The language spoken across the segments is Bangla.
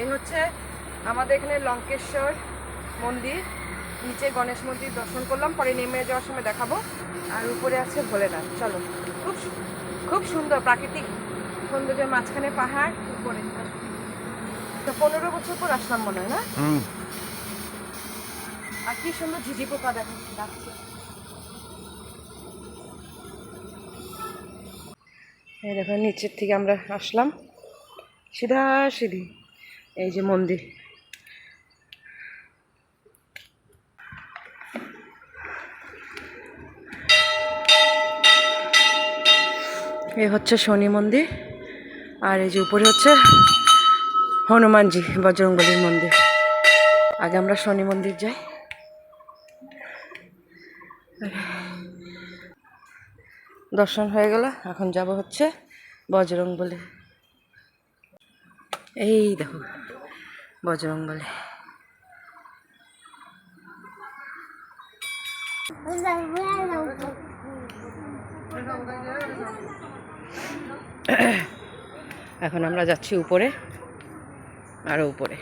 এই হচ্ছে আমাদের এখানে লঙ্কেশ্বর মন্দির। নিচে গণেশ মন্দির দর্শন করলাম পরে নেমে যাওয়ার সময় দেখাবো। আর উপরে আছে ভোলেনাথ। চলো। খুব খুব সুন্দর প্রাকৃতিক সৌন্দর্যের মাঝখানে পাহাড় উপরে। তো পনেরো বছর পর আসলাম মনে হয় না? আর কি সুন্দর ঝিঝি পোকা দেখা ডাকছে দেখো নিচের থেকে আমরা আসলাম। সিধা সিধি। এই যে মন্দির। এই হচ্ছে শনি মন্দির, আর এই যে উপরে হচ্ছে হনুমানজি বজরংবলীর মন্দির। আগে আমরা শনি মন্দির যাই। দর্শন হয়ে গেল, এখন যাব হচ্ছে বজরং বলে এই দেখো বজরং বলে এখন আমরা যাচ্ছি উপরে আরও উপরে।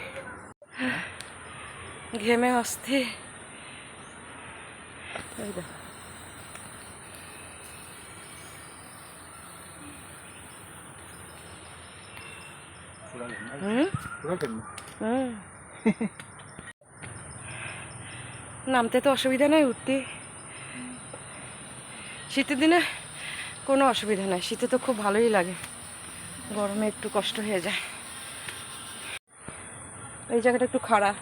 ঘেমে অস্থির। এই দেখো। নামতে তো অসুবিধা নাই, উঠতে। শীতের দিনে কোনো অসুবিধা নাই, শীতে তো খুব ভালোই লাগে। গরমে একটু কষ্ট হয়ে যায়। এই জায়গাটা একটু খাড়া।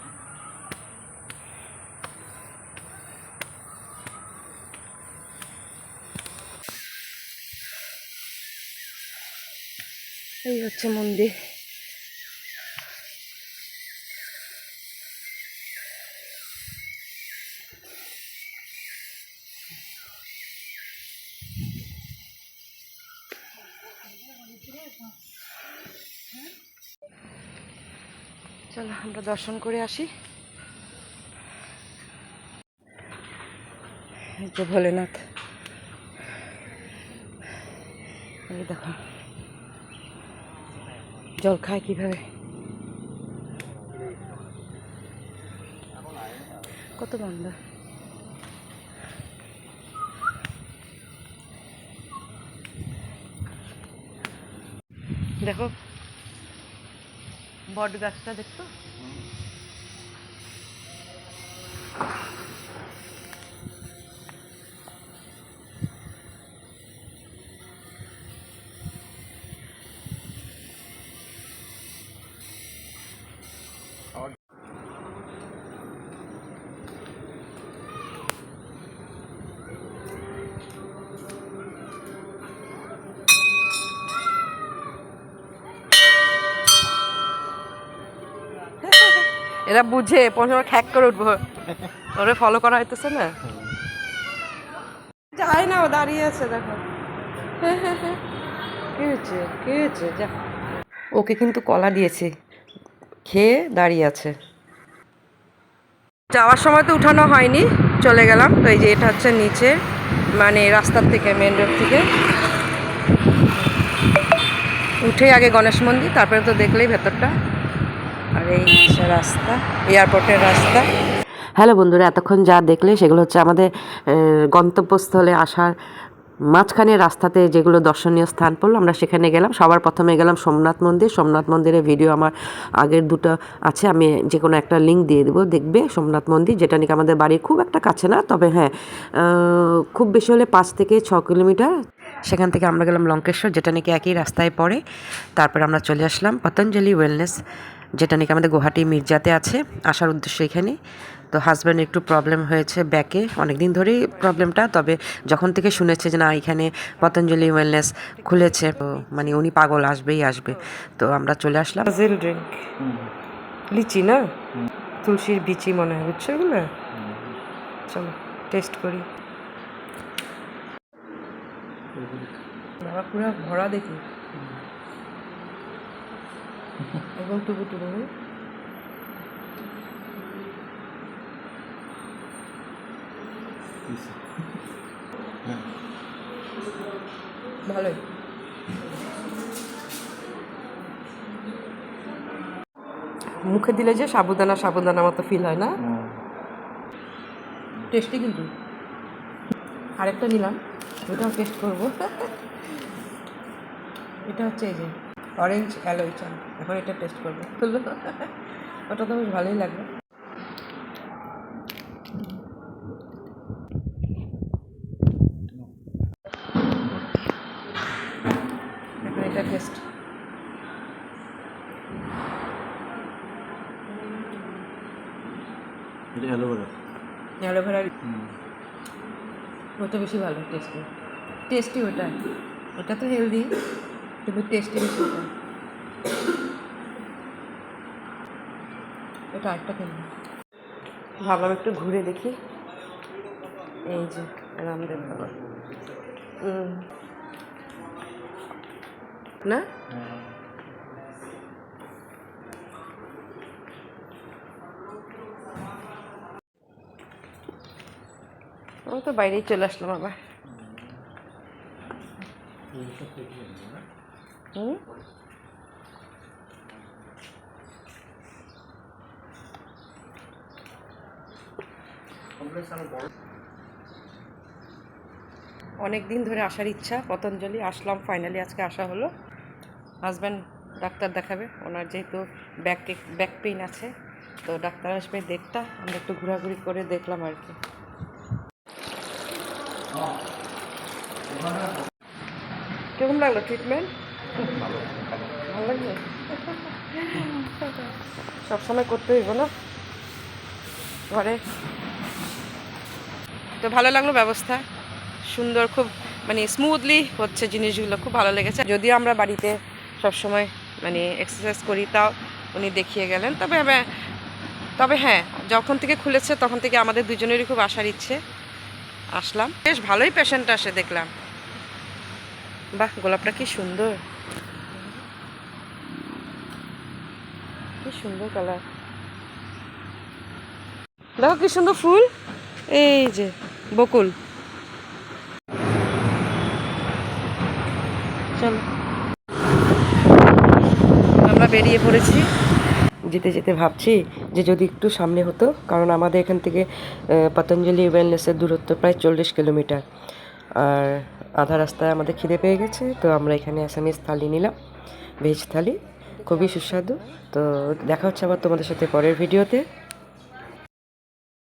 এই হচ্ছে মন্দির। চলো আমরা দর্শন করে আসি। যে ভোলেনাথ। এই দেখো। জল খায় কীভাবে? কত বান্দা দেখো বট গাছটা দেখতো এরা বুঝে পনেরো খ্যাক করে উঠবো। ওরে ফলো করা হইতেছে না? যায় না ও দাঁড়িয়ে আছে দেখো। কি হয়েছে কি হয়েছে যা। ওকে কিন্তু কলা দিয়েছি। খেয়ে দাঁড়িয়ে আছে। যাওয়ার সময় তো উঠানো হয়নি চলে গেলাম। তো এই যে এটা হচ্ছে নিচে মানে রাস্তার থেকে মেন রোড থেকে। উঠে আগে গণেশ মন্দির তারপরে তো দেখলেই ভেতরটা। আর এই রাস্তা, এয়ারপোর্টের রাস্তা। হ্যালো বন্ধুরা, এতক্ষণ যা দেখলে সেগুলো হচ্ছে আমাদের গন্তব্যস্থলে আসার মাঝখানে রাস্তাতে যেগুলো দর্শনীয় স্থান পড়ল, আমরা সেখানে গেলাম। সবার প্রথমে গেলাম সোমনাথ মন্দির। সোমনাথ মন্দিরের ভিডিও আমার আগের দুটো আছে, আমি যে কোনো একটা লিঙ্ক দিয়ে দেবো। দেখবে সোমনাথ মন্দির, যেটা নাকি আমাদের বাড়ির খুব একটা কাছে না, তবে হ্যাঁ খুব বেশি হলে পাঁচ থেকে ছ কিলোমিটার। সেখান থেকে আমরা গেলাম লঙ্কেশ্বর, যেটা নাকি একই রাস্তায় পড়ে। তারপর আমরা চলে আসলাম পতঞ্জলি ওয়েলনেস যেটা নাকি আমাদের গুয়াহাটি মির্জাতে আছে, আসার উদ্দেশ্য এখানে। তো হাজব্যান্ড একটু প্রবলেম হয়েছে ব্যাকে অনেক দিন ধরেই প্রবলেমটা তবে যখন থেকে শুনেছে যে না, এখানে পতঞ্জলি ওয়েলনেস খুলেছে, তো মানে উনি পাগল, আসবেই আসবে। তো আমরা চলে আসলাম। ড্রিঙ্ক লিচি না? তুলসীর বিচি মনে হয়, বুঝছ এগুলো? চলো টেস্ট করি। পুরো ভরা দেখি। এবং টুকু টুকু ভালোই। মুখে দিলে যে সাবুদানা সাবুদানা মতো ফিল হয় না? টেস্টি কিন্তু। আরেকটা নিলাম, ওটাও টেস্ট করব। এটা হচ্ছে এই যে অরেঞ্জ অ্যালোই চা এখন এটা টেস্ট করব। ওটা তো বেশ ভালোই লাগবে। এখন এটা টেস্ট এটা অ্যালোভেরা অ্যালোভেরার ওটা বেশি ভালো টেস্টি টেস্টি ওটা। ওটা তো হেলদি কিন্তু টেস্টি বেশি এটা আরেকটা কিনবো ভাবলাম একটু ঘুরে দেখি। এই যে, রামদেব বাবা না? আমি তো বাইরেই চলে আসলাম আবার। হুম? অনেক দিন ধরে আসার ইচ্ছা, পতঞ্জলি। আসলাম ফাইনালি আজকে আসা হলো। হাজব্যান্ড ডাক্তার দেখাবে। ওনার যেহেতু ব্যাক ব্যাক পেইন আছে, তো ডাক্তার আসবে দেখটা আমরা একটু ঘোরাঘুরি করে দেখলাম আর কি। কেমন লাগল ট্রিটমেন্ট ভালো। সবসময় করতে হইব না? ঘরে? তো ভালো লাগল ব্যবস্থা। সুন্দর খুব মানে স্মুথলি হচ্ছে জিনিসগুলো খুব ভালো লেগেছে। যদিও আমরা বাড়িতে সবসময় মানে এক্সারসাইজ করি তাও উনি দেখিয়ে গেলেন। তবে হ্যাঁ তবে হ্যাঁ যখন থেকে খুলেছে তখন থেকে আমাদের দুজনেরই খুব আসার ইচ্ছে। আসলাম। বেশ ভালোই পেশেন্ট আসে দেখলাম। বাহ গোলাপটা কি সুন্দর। কি সুন্দর কালার। দেখো কি সুন্দর ফুল। এই যে, বকুল। আমরা বেরিয়ে পড়েছি। যেতে যেতে ভাবছি যে যদি একটু সামনে হতো, কারণ আমাদের এখান থেকে পতঞ্জলি ওয়েলনেসের দূরত্ব প্রায় চল্লিশ কিলোমিটার। আর আধা রাস্তায় আমাদের খিদে পেয়ে গেছে, তো আমরা এখানে আসামিস থালি নিলাম ভেজ থালি। খুবই সুস্বাদু। তো দেখা হচ্ছে আবার তোমাদের সাথে পরের ভিডিওতে।